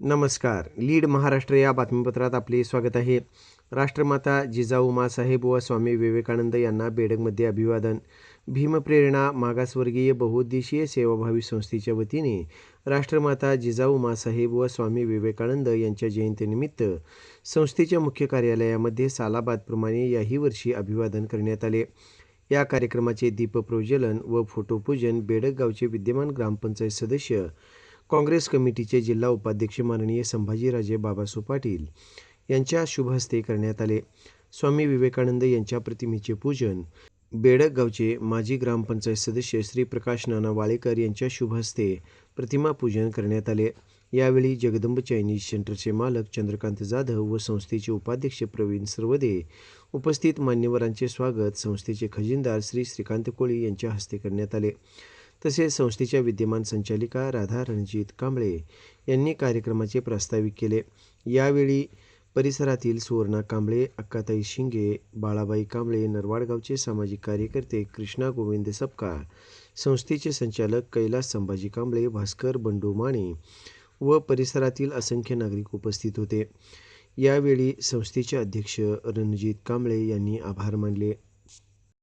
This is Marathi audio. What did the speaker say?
नमस्कार. लीड महाराष्ट्र या बातमीपत्रात आपले स्वागत आहे. राष्ट्रमाता जिजाऊ मासाहेब व स्वामी विवेकानंद यांना बेडगमध्ये अभिवादन. भीमप्रेरणा मागासवर्गीय बहुउद्देशीय सेवाभावी संस्थेच्या वतीने राष्ट्रमाता जिजाऊ मासाहेब व स्वामी विवेकानंद यांच्या जयंतीनिमित्त संस्थेच्या मुख्य कार्यालयामध्ये सालाबादप्रमाणे याही वर्षी अभिवादन करण्यात आले. या कार्यक्रमाचे दीपप्रज्वलन व फोटोपूजन बेडग गावचे विद्यमान ग्रामपंचायत सदस्य काँग्रेस कमिटीचे जिल्हा उपाध्यक्ष माननीय संभाजीराजे बाबासो पाटील यांच्या शुभ हस्ते करण्यात आले. स्वामी विवेकानंद यांच्या प्रतिमेचे पूजन बेडक गावचे माजी ग्रामपंचायत सदस्य श्री प्रकाश नाना वाळेकर यांच्या शुभ हस्ते प्रतिमा पूजन करण्यात आले. यावेळी जगदंब चायनीज सेंटरचे मालक चंद्रकांत जाधव व संस्थेचे उपाध्यक्ष प्रवीण सर्वदे उपस्थित मान्यवरांचे स्वागत. संस्थेचे खजिनदार श्री श्रीकांत कोळी यांच्या हस्ते करण्यात आले. तसेच संस्थेच्या विद्यमान संचालिका राधा रणजित कांबळे यांनी कार्यक्रमाचे प्रास्ताविक केले. यावेळी परिसरातील सुवर्णा कांबळे अक्काताई शिंगे बाळाबाई कांबळे नरवाडगावचे सामाजिक कार्यकर्ते कृष्णा गोविंद सपकाळ संस्थेचे संचालक कैलास संभाजी कांबळे भास्कर बंडू माने व परिसरातील असंख्य नागरिक उपस्थित होते. यावेळी संस्थेचे अध्यक्ष रणजित कांबळे यांनी आभार मानले.